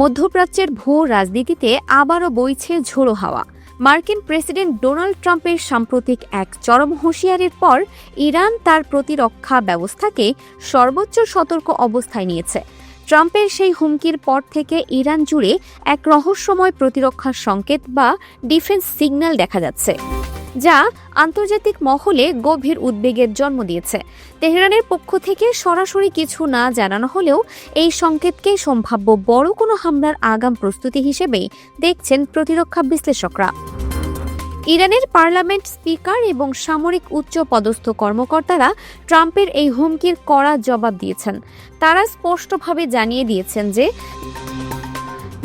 মধ্যপ্রাচ্যের ভূ রাজনীতিতে আবারও বইছে ঝোড়ো হাওয়া। মার্কিন প্রেসিডেন্ট ডোনাল্ড ট্রাম্পের সাম্প্রতিক এক চরম হুঁশিয়ারির পর ইরান তার প্রতিরক্ষা ব্যবস্থাকে সর্বোচ্চ সতর্ক অবস্থায় নিয়েছে। ট্রাম্পের সেই হুমকির পর থেকে ইরান জুড়ে এক রহস্যময় প্রতিরক্ষার সংকেত বা ডিফেন্স সিগন্যাল দেখা যাচ্ছে। যা আন্তর্জাতিক মহলে গভীর উদ্বেগের জন্ম দিয়েছে। তেহরানের পক্ষ থেকে সরাসরি কিছু না জানানো হলেও এই সংকেতকে সম্ভাব্য বড় কোনো হামলার আগাম প্রস্তুতি হিসেবেই দেখছেন প্রতিরক্ষা বিশ্লেষকরা। ইরানের পার্লামেন্ট স্পিকার এবং সামরিক উচ্চ পদস্থ কর্মকর্তারা ট্রাম্পের এই হুমকির কড়া জবাব দিয়েছেন। তারা স্পষ্টভাবে জানিয়ে দিয়েছেন যে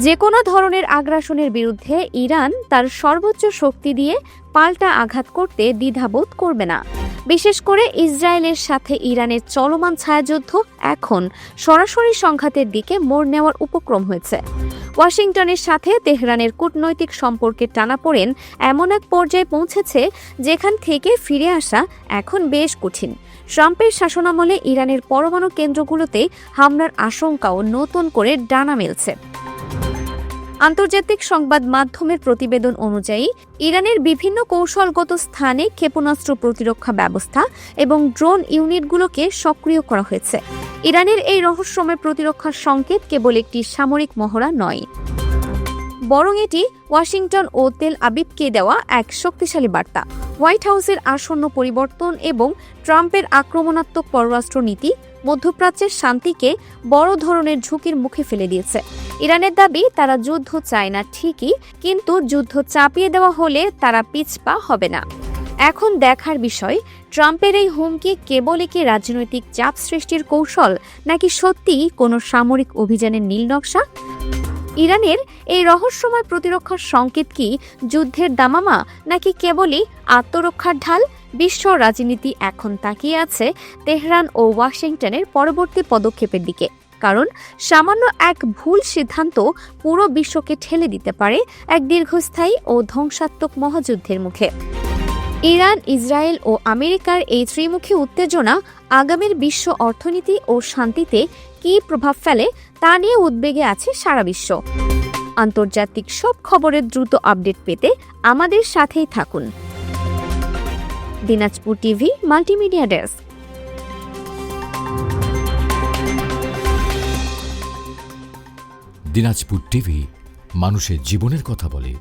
যে কোনো ধরনের আগ্রাসনের বিরুদ্ধে ইরান তার সর্বোচ্চ শক্তি দিয়ে পাল্টা আঘাত করতে দ্বিধাবোধ করবে না। বিশেষ করে ইসরায়েলের সাথে ইরানের চলমান ছায়াযুদ্ধ এখন সরাসরি সংঘাতের দিকে মোড় নেওয়ার উপক্রম হয়েছে। ওয়াশিংটনের সাথে তেহরানের কূটনৈতিক সম্পর্কের টানাপোড়েন এমন এক পর্যায়ে পৌঁছেছে যেখান থেকে ফিরে আসা এখন বেশ কঠিন। ট্রাম্পের শাসনামলে ইরানের পরমাণু কেন্দ্রগুলোতে হামলার আশঙ্কাও নতুন করে ডানা মেলছে। আন্তর্জাতিক সংবাদ মাধ্যমের প্রতিবেদন অনুযায়ী, ইরানের বিভিন্ন কৌশলগত স্থানে ক্ষেপণাস্ত্র প্রতিরক্ষা ব্যবস্থা এবং ড্রোন ইউনিটগুলোকে সক্রিয় করা হয়েছে। ইরানের এই রহস্যময় প্রতিরক্ষার সংকেত কেবল একটি সামরিক মহড়া নয়। বরং এটি ওয়াশিংটন ও তেল আবিবকে দেওয়া এক শক্তিশালী বার্তা। হোয়াইট হাউসের আসন্ন পরিবর্তন এবং ট্রাম্পের আক্রমণাত্মক পররাষ্ট্র নীতি মধ্যপ্রাচ্যের শান্তিকে বড় ধরনের ঝুঁকির মুখে ফেলে দিয়েছে। ইরানের দাবি, তারা যুদ্ধ চায় না ঠিকই, কিন্তু যুদ্ধ চাপিয়ে দেওয়া হলে তারা পিছপা হবে না। এখন দেখার বিষয়, ট্রাম্পের এই হুমকি কেবল কি রাজনৈতিক চাপ সৃষ্টির কৌশল, নাকি সত্যিই কোনো সামরিক অভিযানের নীল নকশা? ইরানের এই রহস্যময় প্রতিরক্ষার সংকেত কি যুদ্ধের দামামা, নাকি কেবলই আত্মরক্ষার ঢাল? বিশ্ব রাজনীতি এখন তাকিয়ে আছে তেহরান ও ওয়াশিংটনের পরবর্তী পদক্ষেপের দিকে। কারণ সামান্য এক ভুল সিদ্ধান্ত পুরো বিশ্বকে ঠেলে দিতে পারে এক দীর্ঘস্থায়ী ও ধ্বংসাত্মক মহাযুদ্ধের মুখে। ইরান, ইসরায়েল ও আমেরিকার এই ত্রিমুখী উত্তেজনা আগামীর বিশ্ব অর্থনীতি ও শান্তিতে কী প্রভাব ফেলে তা নিয়ে উদ্বেগে আছে সারা বিশ্ব। আন্তর্জাতিক সব খবরের দ্রুত আপডেট পেতে আমাদের সাথেই থাকুন। Dinajpur TV, multimedia desk. Dinajpur TV মানুষের জীবনের কথা বলে।